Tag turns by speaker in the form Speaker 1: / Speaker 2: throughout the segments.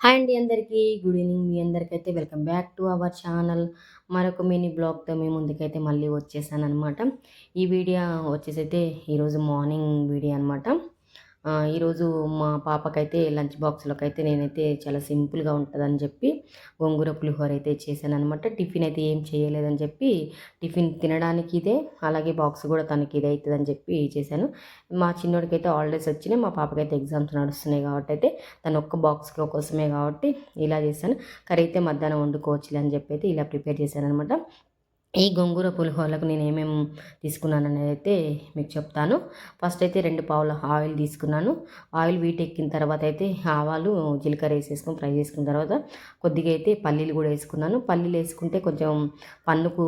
Speaker 1: Hi అండి అందరికీ. Good evening. Me అందరికైతే welcome back to our channel. మరొక మినీ బ్లాగ్తో మేము ముందుకైతే మళ్ళీ వచ్చేసాను అనమాట ఈ వీడియో వచ్చేసి అయితే ఈరోజు మార్నింగ్ వీడియో అనమాట ఈరోజు మా పాపకైతే లంచ్ బాక్స్లోకి అయితే నేనైతే చాలా సింపుల్గా ఉంటుందని చెప్పి గోంగూర పులిహోర అయితే చేశాను అనమాట టిఫిన్ అయితే ఏం చేయలేదని చెప్పి టిఫిన్ తినడానికి ఇదే అలాగే బాక్స్ కూడా తనకి ఇదే అవుతుందని చెప్పి చేశాను. మా చిన్నోడికైతే హాలిడేస్ వచ్చినాయి మా పాపకైతే ఎగ్జామ్స్ నడుస్తున్నాయి కాబట్టి అయితే తను ఒక్క బాక్స్లో కోసమే కాబట్టి ఇలా చేశాను. కర్రీ అయితే మధ్యాహ్నం వండుకోవచ్చులే అని చెప్పి అయితే ఇలా ప్రిపేర్ చేశాను అనమాట ఈ గోంగూర పులిహోరలకు నేను ఏమేమి తీసుకున్నాను అనేది అయితే మీకు చెప్తాను. ఫస్ట్ అయితే రెండు పావుల ఆయిల్ తీసుకున్నాను. ఆయిల్ వీటెక్కిన తర్వాత అయితే ఆవాలు జీలకర్ర వేసేసుకుని ఫ్రై చేసుకున్న తర్వాత కొద్దిగా అయితే పల్లీలు కూడా వేసుకున్నాను. పల్లీలు వేసుకుంటే కొంచెం పన్నుకు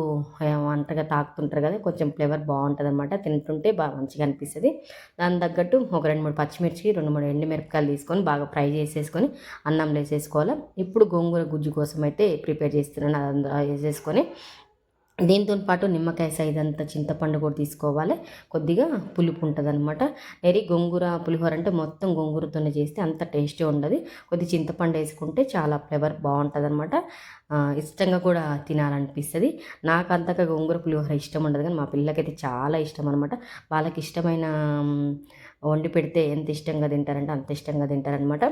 Speaker 1: అంతగా తాకుతుంటారు కదా కొంచెం ఫ్లేవర్ బాగుంటుంది అనమాట తింటుంటే బాగా మంచిగా అనిపిస్తుంది. దాని తగ్గట్టు ఒక రెండు మూడు పచ్చిమిర్చి రెండు మూడు ఎండుమిరపకాయలు తీసుకొని బాగా ఫ్రై చేసేసుకొని అన్నంలో వేసేసుకోవాలి. ఇప్పుడు గోంగూర గుజ్జు కోసం అయితే ప్రిపేర్ చేస్తున్నాను. అదంతా వేసేసుకొని దీంతో పాటు నిమ్మకాయ సైజ్ అంత చింతపండు కూడా తీసుకోవాలి. కొద్దిగా పులుపు ఉంటుంది అనమాట నెరి గోంగూర పులిహోర అంటే మొత్తం గోంగూరతోనే చేస్తే అంత టేస్టీ ఉండదు. కొద్ది చింతపండు వేసుకుంటే చాలా ఫ్లేవర్ బాగుంటుంది అనమాట ఇష్టంగా కూడా తినాలనిపిస్తుంది. నాకు అంతగా గోంగూర పులిహోర ఇష్టం ఉండదు కానీ మా పిల్లకైతే చాలా ఇష్టం అనమాట వాళ్ళకి ఇష్టమైన వండి పెడితే ఎంత ఇష్టంగా తింటారంటే అంత ఇష్టంగా తింటారనమాట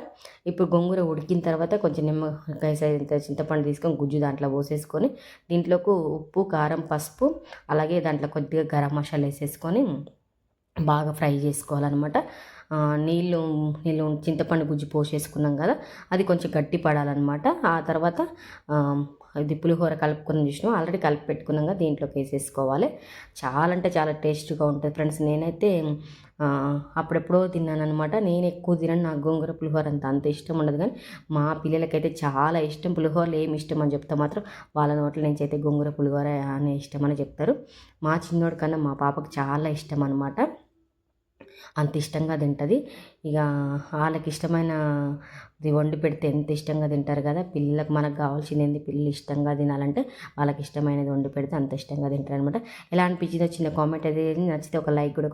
Speaker 1: ఇప్పుడు గోంగూర ఉడికిన తర్వాత కొంచెం నిమ్మకాయ సైజ్ చింతపండు తీసుకొని గుజ్జు దాంట్లో పోసేసుకొని దీంట్లోకి ఉప్పు కారం పసుపు అలాగే దాంట్లో కొద్దిగా గరం మసాలా వేసేసుకొని బాగా ఫ్రై చేసుకోవాలన్నమాట. నీళ్ళు నీళ్ళు చింతపండు గుజ్జు పోసేసుకున్నాం కదా అది కొంచెం గట్టి పడాలన్నమాట ఆ తర్వాత ఇది పులిహోర కలుపుకొని చూసినాం ఆల్రెడీ కలిపి పెట్టుకున్నాక దీంట్లోకి వేసేసుకోవాలి. చాలా అంటే చాలా టేస్ట్గా ఉంటుంది ఫ్రెండ్స్. నేనైతే అప్పుడెప్పుడో తిన్నానమాట నేను ఎక్కువ తినను. నాకు గోంగూర పులిహోర అంత అంత ఇష్టం ఉండదు కానీ మా పిల్లలకైతే చాలా ఇష్టం. పులిహోరలు ఏమి ఇష్టం అని చెప్తే మాత్రం వాళ్ళ నోట్ల నుంచి అయితే గోంగూర పులిహోర అనే ఇష్టం అని చెప్తారు. మా చిన్నోడి కన్నా మా పాపకు చాలా ఇష్టం అనమాట అంత ఇష్టంగా తింటుంది. ఇక వాళ్ళకి ఇష్టమైన ఇది వండి పెడితే ఎంత ఇష్టంగా తింటారు కదా పిల్లలకు మనకు కావాల్సింది ఏంది? పిల్లలు ఇష్టంగా తినాలంటే వాళ్ళకి ఇష్టమైనది వండి పెడితే అంత ఇష్టంగా తింటారు అనమాట ఎలా అనిపించిందో చిన్న కామెంట్ అది నచ్చితే ఒక లైక్ కూడా